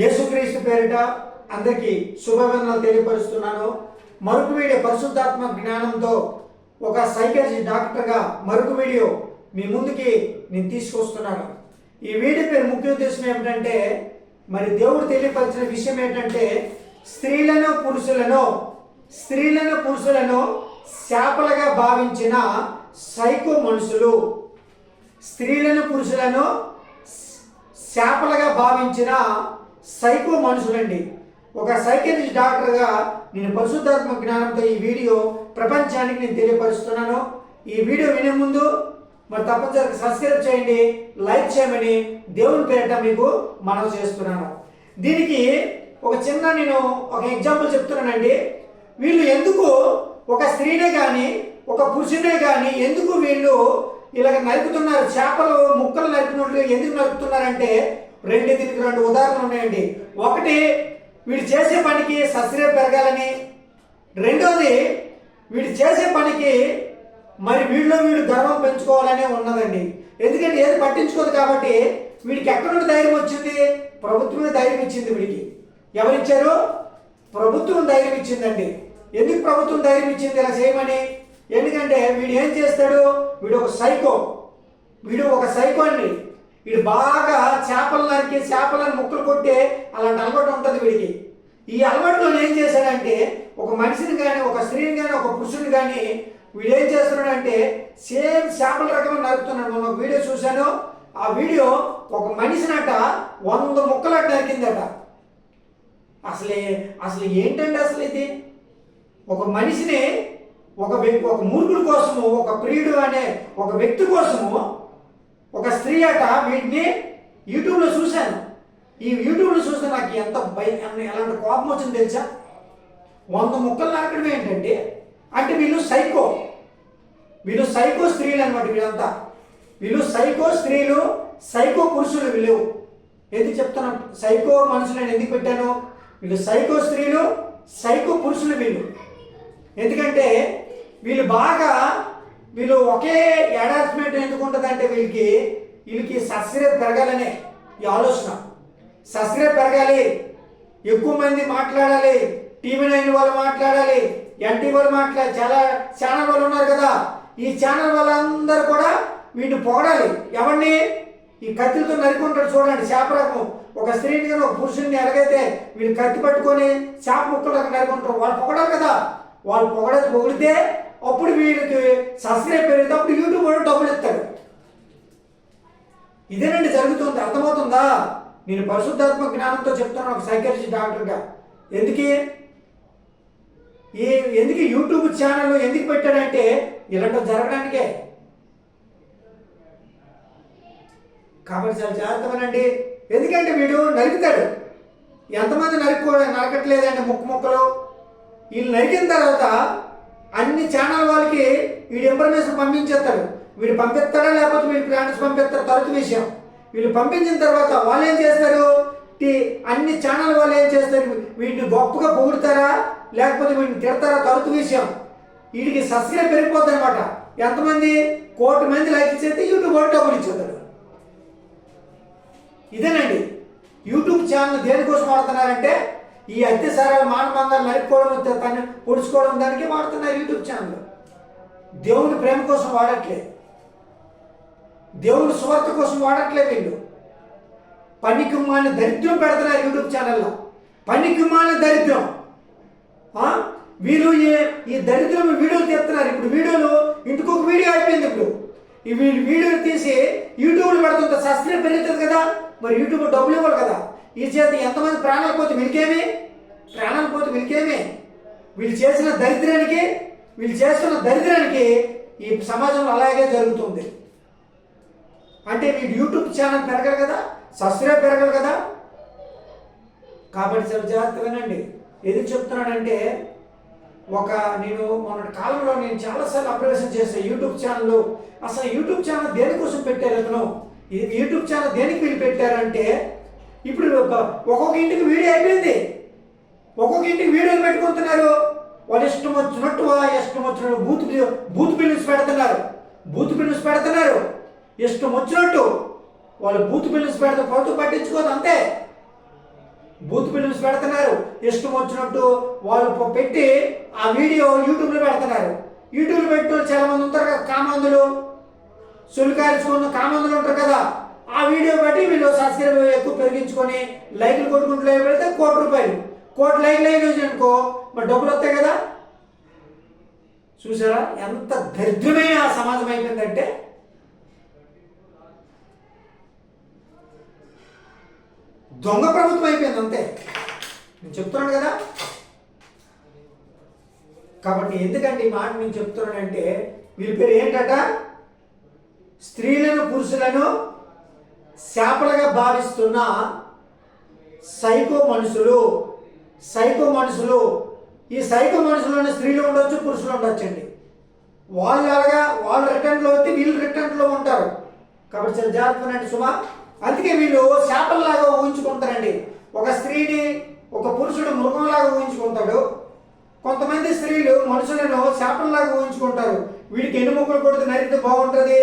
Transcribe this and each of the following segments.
యేసుక్రీస్తు పేరిట అందరికీ శుభవందనలు తెలియపరుస్తున్నాను. మరొక వీడియో పరిశుద్ధాత్మ జ్ఞానంతో ఒక సైకాలజీ డాక్టర్గా మరొక వీడియో మీ ముందుకి నేను తీసుకొస్తున్నాను. ఈ వీడియో పేరు ముఖ్య ఉద్దేశం ఏమిటంటే మరి దేవుడు తెలియపరిచిన విషయం ఏంటంటే స్త్రీలను పురుషులను స్త్రీలను పురుషులను శాపలుగా భావించిన సైకో మనుషులు. స్త్రీలను పురుషులను శాపలుగా భావించిన సైకో మనుషులండి. ఒక సైకియాట్రిస్ట్ డాక్టర్గా నేను పరిశుద్ధాత్మ జ్ఞానంతో ఈ వీడియో ప్రపంచానికి నేను తెలియపరుస్తున్నాను. ఈ వీడియో వినే ముందు మరి తప్పనిసరిగా సబ్స్క్రైబ్ చేయండి లైక్ చేయమని దేవుని పేరిట మీకు మనవి చేస్తున్నాను. దీనికి ఒక చిన్న నేను ఒక ఎగ్జాంపుల్ చెప్తున్నానండి. వీళ్ళు ఎందుకు ఒక స్త్రీనే కానీ ఒక పురుషుడే కానీ ఎందుకు వీళ్ళు ఇలాగ నరుకుతున్నారు? చేపలు ముక్కలు నరికినట్లు ఎందుకు నరుకుతున్నారంటే రెండు దీనికి రెండు ఉదాహరణలు ఉన్నాయండి. ఒకటి వీడు చేసే పనికి సస్యం పెరగాలని. రెండోది వీడు చేసే పనికి మరి వీడిలో వీడు గర్వం పెంచుకోవాలని ఉన్నదండి. ఎందుకంటే ఏది పట్టించుకోదు కాబట్టి వీడికి ఎక్కడ నుండి ధైర్యం వచ్చింది? ప్రభుత్వమే ధైర్యం ఇచ్చింది వీడికి. ఎవరిచ్చారు? ప్రభుత్వం ధైర్యం ఇచ్చిందండి. ఎందుకు ప్రభుత్వం ధైర్యం ఇచ్చింది ఇలా చేయమని? ఎందుకంటే వీడు ఏం చేస్తాడు? వీడు ఒక సైకో. వీడు ఒక సైకో అండి వీడు బాగా చేపలు నరికి చేపలను ముక్కలు కొట్టే అలాంటి అలవాటు ఉంటుంది వీడికి. ఈ అలవాటులో ఏం చేశాడంటే ఒక మనిషిని కానీ ఒక స్త్రీని కానీ ఒక పురుషుని కానీ వీడు ఏం చేస్తున్నాడంటే సేమ్ చేపల రకం నరుకుతున్నాడు. మొన్న ఒక వీడియో చూశాను. ఆ వీడియో ఒక మనిషినట వంద ముక్కలట నరికిందట. అసలే అసలు ఏంటండి అసలు ఇది? ఒక మనిషిని ఒక వ్యక్తి ఒక మూర్ఖుడి కోసము ఒక ప్రియుడు అనే ఒక వ్యక్తి కోసము ఒక వీటిని యూట్యూబ్లో చూశాను. ఈ యూట్యూబ్లో చూస్తే నాకు ఎంత భయం ఎలాంటి కోపం వచ్చింది తెలుసా? వంద ముక్కలు నరకడం ఏంటంటే అంటే వీళ్ళు సైకో. వీళ్ళు సైకో స్త్రీలు అనమాట వీళ్ళంతా. వీళ్ళు సైకో స్త్రీలు సైకో పురుషులు వీళ్ళు. ఎందుకు చెప్తున్నాను సైకో మనుషులు నేను ఎందుకు పెట్టాను? వీళ్ళు సైకో స్త్రీలు సైకో పురుషులు వీళ్ళు. ఎందుకంటే వీళ్ళు బాగా వీళ్ళు ఒకే అటాచ్మెంట్ ఎందుకు ఉంటుందంటే వీళ్ళకి వీళ్ళకి సబ్స్క్రైబ్ పెరగాలనే ఈ ఆలోచన. సబ్స్క్రైబ్ పెరగాలి. ఎక్కువ మంది మాట్లాడాలి. టీవీ నైన్ వాళ్ళు మాట్లాడాలి. ఎన్టీ వాళ్ళు మాట్లాడాలి చాలా ఛానల్ వాళ్ళు ఉన్నారు కదా. ఈ ఛానల్ వాళ్ళందరూ కూడా వీటిని పొగడాలి. ఎవరిని? ఈ కత్తితో నరుకుంటాడు చూడండి చేప ఒక స్త్రీని కానీ ఒక పురుషుడిని ఎలాగైతే వీళ్ళు కత్తి పట్టుకొని చేప ముక్కలు నరుకుంటారు వాళ్ళు పొగడాలి కదా. వాళ్ళు పొగడ పొగిడితే అప్పుడు వీళ్ళకి సబ్స్క్రైబ్ పెరిగితే అప్పుడు యూట్యూబ్ కూడా డబ్బులు ఇస్తాడు ఇదేనండి జరుగుతుంది అర్థమవుతుందా? నేను పరిశుద్ధాత్మ జ్ఞానంతో చెప్తున్నాను ఒక సైకాలజీ డాక్టర్గా. ఎందుకే? ఈ ఎందుకు యూట్యూబ్ ఛానల్ ఎందుకు పెట్టాడంటే ఇలాంటివి జరగడానికే. కాబట్టి చాలా జాగ్రత్తమేనండి. ఎందుకంటే వీడు నరుకుతాడు. ఎంతమంది నరుకు నరకట్లేదండి ముక్కు ముక్కలు. వీళ్ళు నరికిన తర్వాత అన్ని ఛానల్ వాళ్ళకి వీడు ఇన్ఫర్మేషన్ పంపించేస్తాడు. వీడు పంపిస్తాడా లేకపోతే వీళ్ళు ప్లాంట్స్ పంపిస్తారు? తరచు విషయం. వీళ్ళు పంపించిన తర్వాత వాళ్ళు ఏం చేస్తారు? టీ- అన్ని ఛానల్ వాళ్ళు ఏం చేస్తారు? వీటిని గొప్పగా పొగుడతారా? లేకపోతే వీటిని తిడతారా? తరచు విషయం. వీడికి సబ్స్క్రైబ్ పెరిగిపోతుంది అనమాట ఎంతమంది? కోటి మంది లైక్ చేస్తే యూట్యూబ్ వాడు డబ్బులు ఇచ్చేస్తాడు ఇదేనండి. యూట్యూబ్ ఛానల్ దేనికోసం వాడుతున్నారంటే ఈ అత్యసారాలు మానవంగా నరుక్కోవడం తను పొడుచుకోవడం దానికి వాడుతున్నారు యూట్యూబ్ ఛానల్. దేవుని ప్రేమ కోసం వాడట్లేదు. దేవుని స్వార్థ కోసం వాడట్లే వీళ్ళు. పనికిమాలిన దరిద్రం పెడుతున్నారు యూట్యూబ్ ఛానల్లో. పనికిమాలిన దరిద్రం. వీళ్ళు ఈ ఈ దరిద్రం వీడియోలు తీస్తున్నారు. ఇప్పుడు వీడియోలు ఇంటికి ఒక వీడియో అయిపోయింది ఇప్పుడు. ఈ వీళ్ళు వీడియోలు తీసి యూట్యూబ్లో పెడుతుంటే సబ్స్క్రైబ్ పెరుగుతుంది కదా. మరి యూట్యూబ్ డబ్బులు ఇవ్వాలి కదా. ఈ చేత ఎంతమంది ప్రాణాలు పోతే మిలికేమి ప్రాణాలు పోతే మిలికేమి వీళ్ళు చేసిన దరిద్రానికి వీళ్ళు చేస్తున్న దరిద్రానికి ఈ సమాజంలో అలాగే జరుగుతుంది. అంటే మీ యూట్యూబ్ ఛానల్ పెరగరు కదా సబ్స్క్రైబ్ పెరగరు కదా? కాబట్టి సార్ జాగ్రత్త వినండి. ఎందుకు చెప్తున్నానంటే ఒక నేను మొన్నటి కాలంలో నేను చాలాసార్లు అప్రవేశం చేశాను యూట్యూబ్ ఛానల్ అసలు యూట్యూబ్ ఛానల్ దేనికోసం పెట్టారు అతను? ఇది యూట్యూబ్ ఛానల్ దేనికి వీళ్ళు పెట్టారంటే ఇప్పుడు ఒక్కొక్క ఇంటికి వీడియో అయిపోయింది. ఒక్కొక్క ఇంటికి వీడియోలు పెట్టుకుంటున్నారు. వాళ్ళు ఇష్టం వచ్చినట్టు వాళ్ళ ఇష్టం వచ్చినట్టు బూత్ బూత్ బిల్లుస్ పెడుతున్నారు. బూత్ బిల్లుస్ పెడుతున్నారు. ఇష్టం వచ్చినట్టు వాళ్ళు బూత్ బిల్లుస్ పెడితే ప్రభుత్వం పట్టించుకోదు అంతే. బూత్ ఫిల్మ్స్ పెడుతున్నారు ఇష్టం వచ్చినట్టు వాళ్ళు పెట్టి ఆ వీడియో యూట్యూబ్లో పెడుతున్నారు. యూట్యూబ్లో పెట్టు చాలా మంది ఉంటారు కదా కామందులు. సులికాల్చుకున్న కామందులు ఉంటారు కదా ఆ వీడియో బట్టి వీళ్ళు సబ్స్క్రైబ్ ఎక్కువ పెరిగించుకొని లైక్లు కొట్టుకుంటూ వెళ్తే కోటి రూపాయలు. కోటి లైక్ లైక్ అనుకో మరి డబ్బులు వస్తాయి కదా. చూసారా? ఎంత దరిద్రమైన సమాజం అయిపోయిందంటే దొంగ ప్రభుత్వం అయిపోయింది అంతే. నేను చెప్తున్నాను కదా. కాబట్టి ఎందుకంటే ఈ మాట నేను చెప్తున్నానంటే వీళ్ళ పేరు ఏంటట? స్త్రీలను పురుషులను శాపలుగా భావిస్తున్న సైకో మనుషులు సైకో మనుషులు. ఈ సైకో మనుషులను స్త్రీలు ఉండొచ్చు పురుషులు ఉండొచ్చండి. వాళ్ళు అలాగా వాళ్ళు రిటర్న్లో వస్తే వీళ్ళు రిటర్న్లో ఉంటారు. కాబట్టి చాలా జాగ్రత్త సుమా. అందుకే వీళ్ళు చేపల్లాగా ఊహించుకుంటారండి. ఒక స్త్రీని ఒక పురుషుడు మృగంలాగా ఊహించుకుంటాడు. కొంతమంది స్త్రీలు మనుషులను చేపల్లాగా ఊహించుకుంటారు. వీడికి ఎన్ని ముక్కలు కొడితే నరికితే బాగుంటుంది?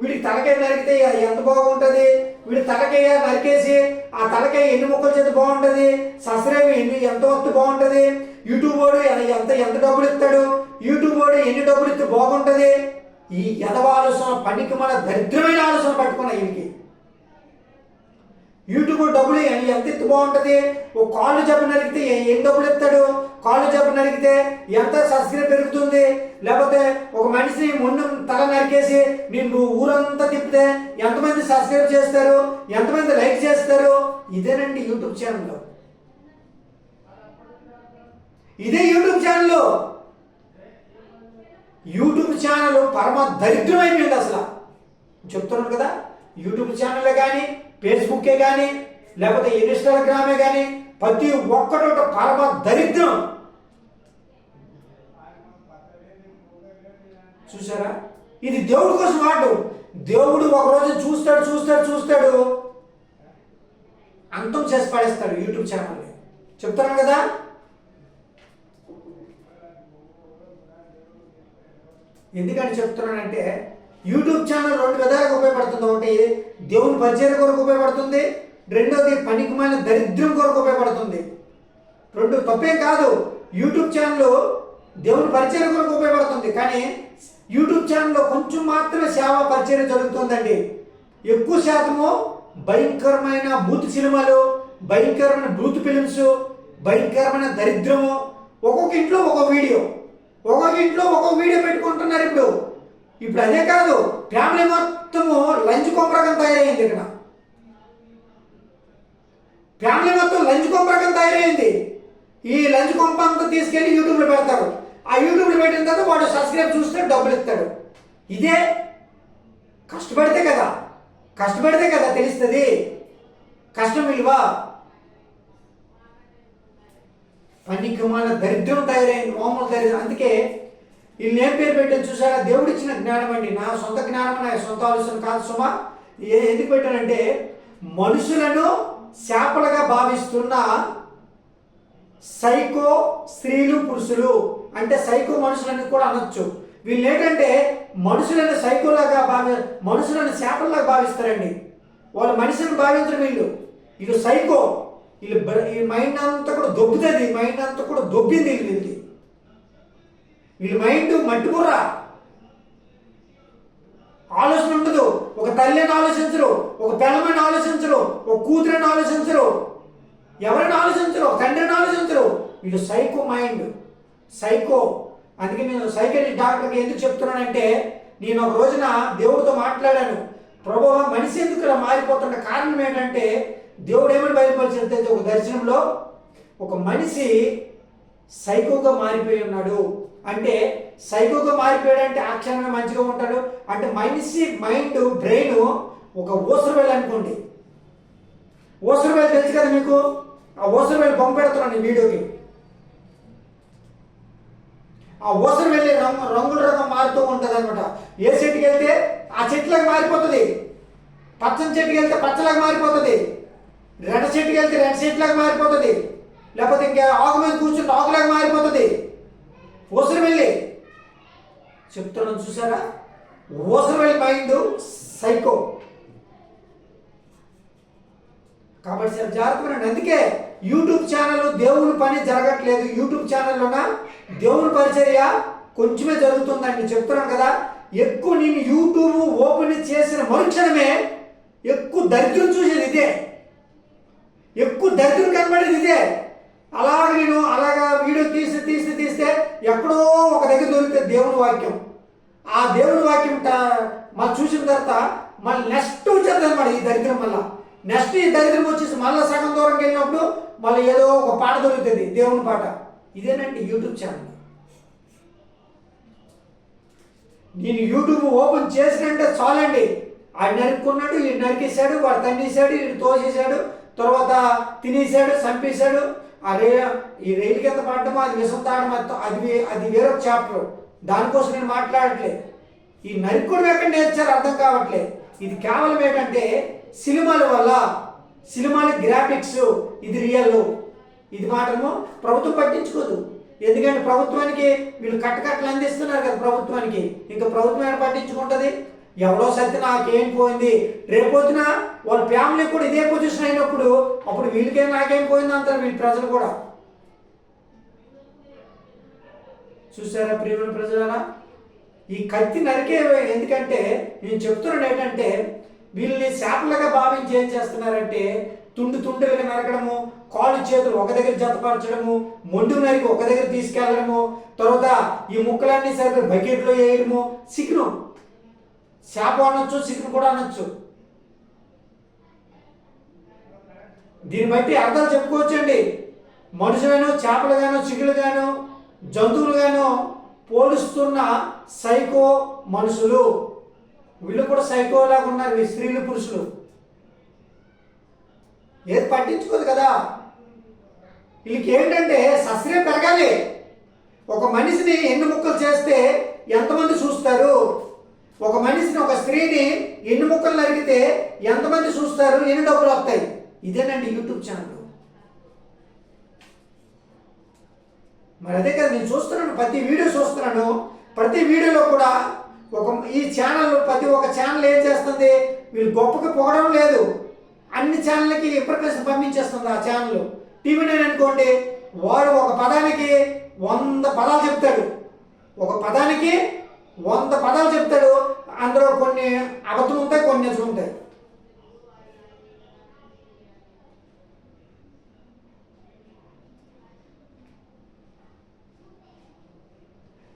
వీడికి తలకాయ నరికితే ఎంత బాగుంటుంది? వీడి తలకాయ నరికేసి ఆ తలకాయ ఎన్ని ముక్కలు చేస్తే బాగుంటుంది? సస్రేమి ఎన్ని ఎంత వస్తే బాగుంటుంది? యూట్యూబ్ వాడు ఎంత ఎంత డబ్బులు ఇస్తాడు? యూట్యూబ్ వాడు ఎన్ని డబ్బులు ఇస్తే బాగుంటుంది? ఈ ఎదవ ఆలోచన పనికి మన దరిద్రమైన ఆలోచన పట్టుకున్నాయి వీడికి యూట్యూబ్ డబ్బులు ఎంత ఎత్తు బాగుంటుంది? ఓ కాళ్ళు జబ్బు నరిగితే ఏం డబ్బులు ఎత్తాడు? కాళ్ళు జబ్బు నరిగితే ఎంత సబ్స్క్రైబ్ పెరుగుతుంది? లేకపోతే ఒక మనిషిని మొన్న తల నరికేసి నిన్ను ఊరంతా తిప్పితే ఎంతమంది సబ్స్క్రైబ్ చేస్తారు? ఎంతమంది లైక్ చేస్తారు? ఇదేనండి యూట్యూబ్ ఛానల్ ఇదే యూట్యూబ్ ఛానల్ యూట్యూబ్ ఛానల్ పరమ దరిద్రమైపోయింది అసలు. చెప్తున్నాను కదా యూట్యూబ్ ఛానల్ కానీ ఫేస్బుక్కే కానీ లేకపోతే ఇన్స్టాగ్రామే కానీ ప్రతి ఒక్కటి ఒక పరమ దరిద్రం. చూసారా ఇది దేవుడి కోసం వాడు. దేవుడు ఒక రోజు చూస్తాడు చూస్తాడు చూస్తాడు. అంతం చేసి పడేస్తాడు యూట్యూబ్ ఛానల్ని. చెప్తాను కదా? ఎందుకని చెప్తున్నానంటే యూట్యూబ్ ఛానల్ రెండు విధాలుగా ఉపయోగపడుతుంది ఒకటి దేవుని పరిచయం కొరకు ఉపయోగపడుతుంది. రెండోది పనికిమైన దరిద్రం కొరకు ఉపయోగపడుతుంది. రెండు తప్పే కాదు. యూట్యూబ్ ఛానల్ దేవుని పరిచయం కొరకు ఉపయోగపడుతుంది. కానీ యూట్యూబ్ ఛానల్లో కొంచెం మాత్రమే సేవ పరిచయం జరుగుతుందండి. ఎక్కువ శాతము భయంకరమైన బూత్ సినిమాలు భయంకరమైన బూత్ ఫిలిమ్స్ భయంకరమైన దరిద్రము. ఒక్కొక్క ఇంట్లో ఒక్కొక్క వీడియో. ఒక్కొక్క ఇంట్లో ఒక్కొక్క వీడియో పెట్టుకుంటున్నారు ఇప్పుడు. ఇప్పుడు అదే కాదు ఫ్యామిలీ మొత్తము లంచ్ కొంపరకం తయారైంది ఇక్కడ. ఫ్యామిలీ మొత్తం లంచ్ కొంపరకం తయారైంది. ఈ లంచ్ కొంప అంతా తీసుకెళ్ళి యూట్యూబ్లో పెడతారు. ఆ యూట్యూబ్లో పెట్టిన తర్వాత వాడు సబ్స్క్రైబ్ చూస్తే డబ్బులు ఇస్తాడు. ఇదే కష్టపడితే కదా కష్టపడితే కదా తెలుస్తుంది. కష్టం విలువ. పనికి మన దరిద్రం తయారైంది మామూలు తయారైంది అందుకే వీళ్ళు ఏం పేరు పెట్టారు చూసారా? దేవుడు ఇచ్చిన జ్ఞానం అండి. నా సొంత జ్ఞానం నా సొంత ఆలోచన కాదు సుమా. ఏ ఎందుకు పెట్టానంటే మనుషులను శాపలుగా భావిస్తున్న సైకో స్త్రీలు పురుషులు. అంటే సైకో మనుషులని కూడా అనొచ్చు. వీళ్ళు ఏంటంటే మనుషులను సైకోలాగా భావి మనుషులను శాపల్లాగా భావిస్తారండి. వాళ్ళు మనిషిని భావించరు వీళ్ళు. వీళ్ళు సైకో. వీళ్ళు ఈ మైండ్ అంతా కూడా దొబ్బుతుంది. మైండ్ అంతా కూడా దొబ్బింది వీళ్ళు వీళ్ళది వీళ్ళ మైండ్ మట్టుకుర్రా. ఆలోచన ఉండదు. ఒక తల్లిని ఆలోచించరు ఒక పిల్లమని ఆలోచించరు ఒక కూతురిని ఆలోచించరు ఎవరిని ఆలోచించరు ఒక తండ్రిని ఆలోచించరు. వీళ్ళు సైకో మైండ్ సైకో అందుకే నేను సైకిల్ డాక్టర్కి ఎందుకు చెప్తున్నానంటే నేను ఒక రోజున దేవుడితో మాట్లాడాను. ప్రభు మనిషి ఎందుకు ఇలా మారిపోతున్న కారణం ఏంటంటే దేవుడు ఏమని బయలుపరిచినట్టయితే ఒక దర్శనంలో ఒక మనిషి సైకోగా మారిపోయి ఉన్నాడు. అంటే సైకోగా మారిపోయాడంటే ఆ క్షణమే మంచిగా ఉంటాడు. అంటే మనిషి మైండ్ బ్రెయిన్ ఒక ఊసరవేలు అనుకోండి. ఊసరవేలు తెలుసు కదా మీకు? ఆ ఊసరవేలు బొమ్మ పెడుతున్నాను ఈ వీడియోకి. ఆ ఓసరు వెళ్ళే రంగు రంగుల రకం మారుతూ ఉంటుంది అనమాట ఏ చెట్టుకి వెళ్తే ఆ చెట్టులకు మారిపోతుంది? పచ్చని చెట్టుకి వెళ్తే పచ్చలాగా మారిపోతుంది? రెడ్ చెట్టుకి వెళ్తే రెడ్ చెట్టులాగా మారిపోతుంది? లేకపోతే ఇంకా ఆకు మీద కూర్చుంటే ఆకులకు మారిపోతుంది? ఊసర వెళ్ళి. చెప్తున్నాను చూసారా? ఊసర వెళ్ళి మైండ్ సైకో. కాబట్టి సార్ జాగ్రత్తగా అందుకే యూట్యూబ్ ఛానల్ దేవుని పని జరగట్లేదు. యూట్యూబ్ ఛానల్లోన? దేవుని పరిచర్య కొంచెమే జరుగుతుందండి. చెప్తున్నాను కదా ఎక్కువ నేను యూట్యూబ్ ఓపెన్ చేసిన మరుక్షణమే ఎక్కువ దరిద్రం చూసేది ఇదే. ఎక్కువ దరిద్రం కనబడేది ఇదే. అలాగ నేను అలాగా వీడియో తీసి తీసి తీస్తే ఎక్కడో ఒక దగ్గర దొరికితే దేవుని వాక్యం. ఆ దేవుని వాక్యం మళ్ళీ చూసిన తర్వాత మళ్ళీ నెక్స్ట్ వచ్చేది అనమాట ఈ దరిద్రం మళ్ళా. నెక్స్ట్ ఈ దరిద్రం వచ్చేసి మళ్ళీ సగం దూరంకి వెళ్ళినప్పుడు మళ్ళీ ఏదో ఒక పాట దొరుకుతుంది దేవుని పాట. ఇదేనండి యూట్యూబ్ ఛానల్. నేను యూట్యూబ్ ఓపెన్ చేసినంటే చాలండి. ఆయన నరుక్కున్నాడు ఈయన నరికేశాడు వాడు తండేశాడు వీడు తోసేశాడు తర్వాత తినేశాడు చంపేశాడు అరే ఈ రైలు కింద పడటం అది విషం తాగడం అది అది వేరొక చాప్టర్ దానికోసం నేను మాట్లాడట్లేదు. ఈ నరికుడు ఎక్కడ నేర్చారు అర్థం కావట్లేదు ఇది కేవలం ఏంటంటే సినిమాల వల్ల సినిమాల గ్రాఫిక్స్ ఇది రియల్ ఇది మాత్రము ప్రభుత్వం పట్టించుకోదు. ఎందుకంటే ప్రభుత్వానికి వీళ్ళు కట్టకట్టలు అందిస్తున్నారు కదా ప్రభుత్వానికి. ఇంకా ప్రభుత్వం ఏమైనా పట్టించుకుంటుంది? ఎవరో సత్తి నాకేం పోయింది? రేపొద్దున వాళ్ళ ఫ్యామిలీ కూడా ఇదే పొజిషన్ అయినప్పుడు అప్పుడు వీళ్ళకేం నాకేం పోయింది అంటారు వీళ్ళ ప్రజలు కూడా. చూసారా ప్రియమైన ప్రజలారా? ఈ కత్తి నరికే ఎందుకంటే నేను చెప్తున్నాను ఏంటంటే వీళ్ళని శాపలుగా భావించి ఏం చేస్తున్నారంటే తుండు తుండులుగా నరకడము కాళ్ళు చేతులు ఒక దగ్గర జతపరచడము మొండు నరికి ఒక దగ్గర తీసుకెళ్ళడము తర్వాత ఈ ముక్కలన్నీ సరిగ్గా బకెట్లో వేయడము సిగ్నం శాపం అనొచ్చు సిగ్గు కూడా అనొచ్చు. దీన్ని బట్టి అర్థాలు చెప్పుకోవచ్చండి. మనుషులను చేపలుగాను జంతువులు జంతువులుగాను పోలుస్తున్న సైకో మనుషులు. వీళ్ళు కూడా సైకోలాగా ఉన్నారు ఈ స్త్రీలు పురుషులు. ఏది పట్టించుకోదు కదా. వీళ్ళకి ఏంటంటే సస్త్రీయం పెరగాలి. ఒక మనిషిని ఎన్ని ముక్కలు చేస్తే ఎంతమంది చూస్తారు? ఒక మనిషిని ఒక స్త్రీని ఎన్ని ముక్కలు నరిగితే ఎంతమంది చూస్తారు ఎన్ని డబ్బులు వస్తాయి? ఇదేనండి యూట్యూబ్ ఛానల్. మరి అదే కదా నేను చూస్తున్నాను ప్రతి వీడియో చూస్తున్నాను. ప్రతి వీడియోలో కూడా ఒక ఈ ఛానల్ ప్రతి ఒక్క ఛానల్ ఏం చేస్తుంది? వీళ్ళు గొప్పగా పొగడం లేదు. అన్ని ఛానళ్ళకి రిప్రజెంటేషన్ పంపించేస్తుంది ఆ ఛానల్. టీవీ నైన్ అనుకోండి వారు ఒక పదానికి వంద పదాలు చెప్తాడు. ఒక పదానికి వంద పదాలు చెప్తాడు. అందులో కొన్ని అబద్ధం ఉంటాయి కొన్ని నిజం ఉంటాయి.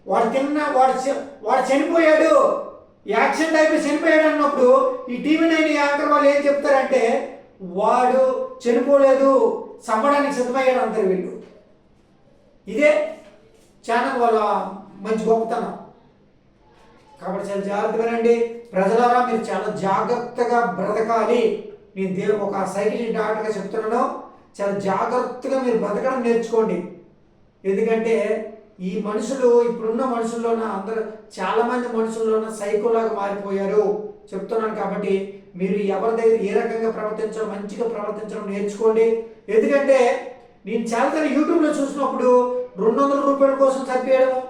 వాడు తిన్న వాడు చ- వాడు చనిపోయాడు. యాక్సిడెంట్ అయిపోయి చనిపోయాడు అన్నప్పుడు ఈ టీవీ నైన్ యాంకర్ వాళ్ళు ఏం చెప్తారంటే వాడు చనిపోలేదు చంపడానికి సిద్ధమయ్యాడు అంటారు వీళ్ళు. ఇదే ఛానల్ వాళ్ళ మంచి గొప్పతనం. కాబట్టి చాలా జాగ్రత్తగానండి ప్రజలారా మీరు చాలా జాగ్రత్తగా బ్రతకాలి. నేను దేవుడు ఒక సైకిల్ డాక్టర్గా చెప్తున్నాను. చాలా జాగ్రత్తగా మీరు బ్రతకడం నేర్చుకోండి. ఎందుకంటే ఈ మనుషులు ఇప్పుడున్న మనుషుల్లోన అందరూ చాలామంది మనుషుల్లోన సైకోలాగా మారిపోయారు. చెప్తున్నాను కాబట్టి మీరు ఎవరి దగ్గర ఏ రకంగా ప్రవర్తించడం మంచిగా ప్రవర్తించడం నేర్చుకోండి. ఎందుకంటే నేను చాలా యూట్యూబ్లో చూసినప్పుడు రెండు వందల రూపాయల కోసం చంపేయడము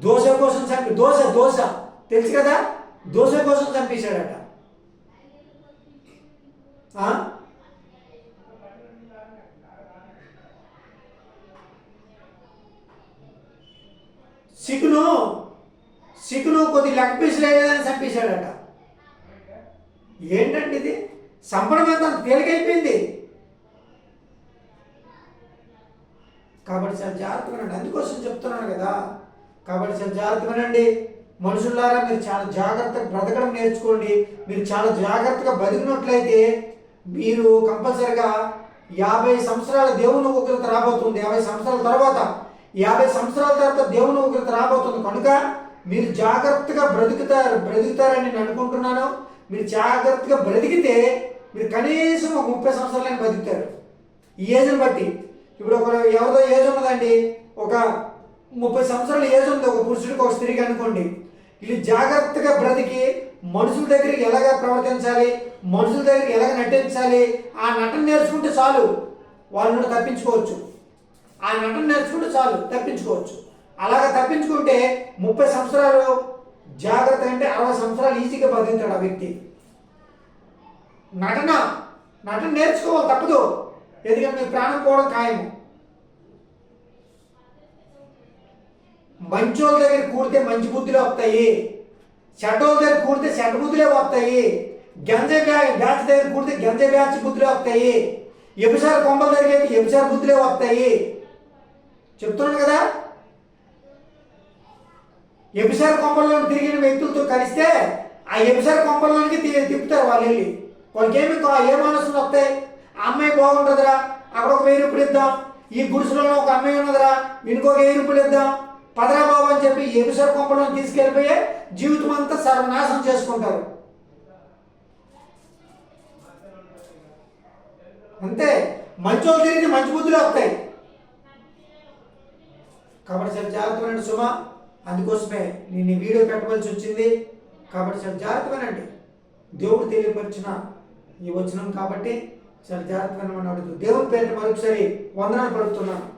దోశ కోసం చంపి దోశ దోశ. తెలుసు కదా? దోశ కోసం చంపేశాడట. సిగ్ను సిక్కును సిక్కును కొద్ది లెగ్ పీస్ లేదని చంపేశాడట. ఏంటంటే ఇది? చంపడం ఎంత అంత తేలికైపోయింది. కాబట్టి చాలా జాగ్రత్తగా అందుకోసం చెప్తున్నాను కదా. కాబట్టి చాలా జాగ్రత్తగా వినండి. మనుషులారా మీరు చాలా జాగ్రత్తగా బ్రతకడం నేర్చుకోండి. మీరు చాలా జాగ్రత్తగా బతికినట్లయితే మీరు కంపల్సరిగా యాభై సంవత్సరాల దేవుని ఉగ్రత రాబోతుంది. యాభై సంవత్సరాల తర్వాత యాభై సంవత్సరాల తర్వాత దేవుని ఉగ్రత రాబోతుంది. కనుక మీరు జాగ్రత్తగా బ్రతుకుతారు బ్రతుకుతారని నేను అనుకుంటున్నాను. మీరు జాగ్రత్తగా బ్రతికితే మీరు కనీసం ఒక ముప్పై సంవత్సరాలైనా బతుకుతారు. ఈ ఏజ్ని బట్టి. ఇప్పుడు ఒక ఎవరిదో ఏజ్ ఉన్నదండి. ఒక ముప్పై సంవత్సరాల ఏజ్ ఉంది ఒక పురుషుడికి ఒక స్త్రీకి అనుకోండి. వీళ్ళు జాగ్రత్తగా బ్రతికి మనుషుల దగ్గరికి ఎలాగ ప్రవర్తించాలి మనుషుల దగ్గరికి ఎలాగ నటించాలి ఆ నటన నేర్చుకుంటే చాలు. వాళ్ళ నుండి తప్పించుకోవచ్చు. ఆ నటన నేర్చుకుంటే చాలు తప్పించుకోవచ్చు. అలాగ తప్పించుకుంటే ముప్పై సంవత్సరాలు జాగ్రత్త అంటే అరవై సంవత్సరాలు ఈజీగా బతుకుతాడు ఆ వ్యక్తి. నటన నటన నేర్చుకోవాలి తప్పదు. ఎందుకంటే మీ ప్రాణం పోవడం ఖాయము. మంచోళ్ళ దగ్గర కూడితే మంచి బుద్ధులే వస్తాయి. చెడ్డోళ్ళ దగ్గర కూడితే చెడ్డ బుద్ధులే వస్తాయి. గంజ బ్యాచ్ దగ్గర కూడితే గంజ బ్యాచ్ బుద్ధులే వస్తాయి. ఎబిసార్ కొంపల దగ్గర అయితే ఎబిసార్ బుద్ధులే వస్తాయి. చెప్తున్నాను కదా? ఎబిసార్ కొంపల్లో తిరిగిన వ్యక్తులతో కలిస్తే ఆ ఎబిసార్ కొంపల్లోనికి తి- తిప్పుతారు వాళ్ళు వెళ్ళి వాళ్ళకి ఏమి కా- ఏ మనసులు వస్తాయి? ఆ అమ్మాయి బాగుంటుందిరా అక్కడ ఒక వెయ్యి రూపాయలు ఇద్దాం. ఈ గుడిసెలో ఒక అమ్మాయి ఉన్నదిరా. ఇంకొక వెయ్యి రూపాయలు ఇద్దాం. పదరాబాబు అని చెప్పి ఎబిసార్ కొంపలో తీసుకెళ్ళిపోయి జీవితం అంతా సర్వనాశం చేసుకుంటారు. అంతే. మంచి తిరిగి మంచి బుద్ధులు వస్తాయి. కాబట్టి చాలా జాగ్రత్తమైన సుమ. అందుకోసమే నేను ఈ వీడియో పెట్టవలసి వచ్చింది. కాబట్టి చాలా జాగ్రత్తమేనండి దేవుడు తెలియపరిచిన ఈ వచనం కాబట్టి చాలా జాగ్రత్తగా మనం అడుగుతుంది దేవుని పేరు మరొకసారి వందనాలు పడుతున్నాను